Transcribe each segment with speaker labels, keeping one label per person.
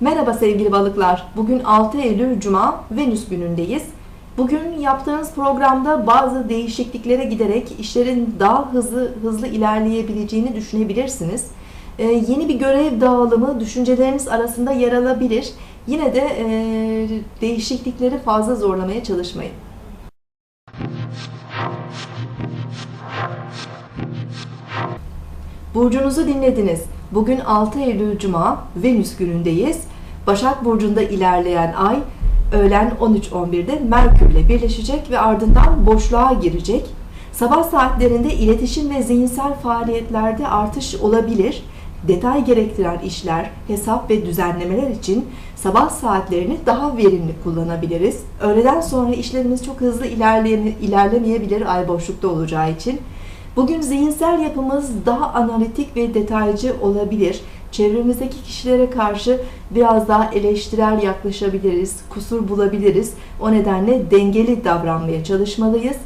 Speaker 1: Merhaba sevgili balıklar. Bugün 6 Eylül Cuma, Venüs günündeyiz. Bugün yaptığınız programda bazı değişikliklere giderek işlerin daha hızlı hızlı ilerleyebileceğini düşünebilirsiniz. Ee, yeni bir görev dağılımı düşünceleriniz arasında yer alabilir. Yine de e, değişiklikleri fazla zorlamaya çalışmayın. Burcunuzu dinlediniz. Bugün 6 Eylül Cuma, Venüs günündeyiz. Başak Burcu'nda ilerleyen ay öğlen 13.11'de Merkür'le birleşecek ve ardından boşluğa girecek. Sabah saatlerinde iletişim ve zihinsel faaliyetlerde artış olabilir. Detay gerektiren işler, hesap ve düzenlemeler için sabah saatlerini daha verimli kullanabiliriz. Öğleden sonra işlerimiz çok hızlı ilerlemeyebilir ay boşlukta olacağı için. Bugün zihinsel yapımız daha analitik ve detaycı olabilir. Çevremizdeki kişilere karşı biraz daha eleştirel yaklaşabiliriz, kusur bulabiliriz. O nedenle dengeli davranmaya çalışmalıyız.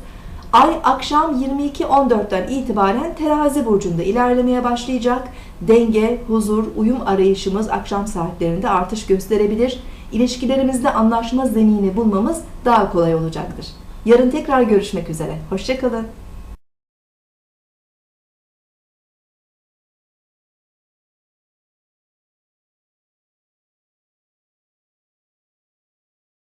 Speaker 1: Ay akşam 22.14'ten itibaren terazi burcunda ilerlemeye başlayacak. Denge, huzur, uyum arayışımız akşam saatlerinde artış gösterebilir. İlişkilerimizde anlaşma zemini bulmamız daha kolay olacaktır. Yarın tekrar görüşmek üzere. Hoşçakalın.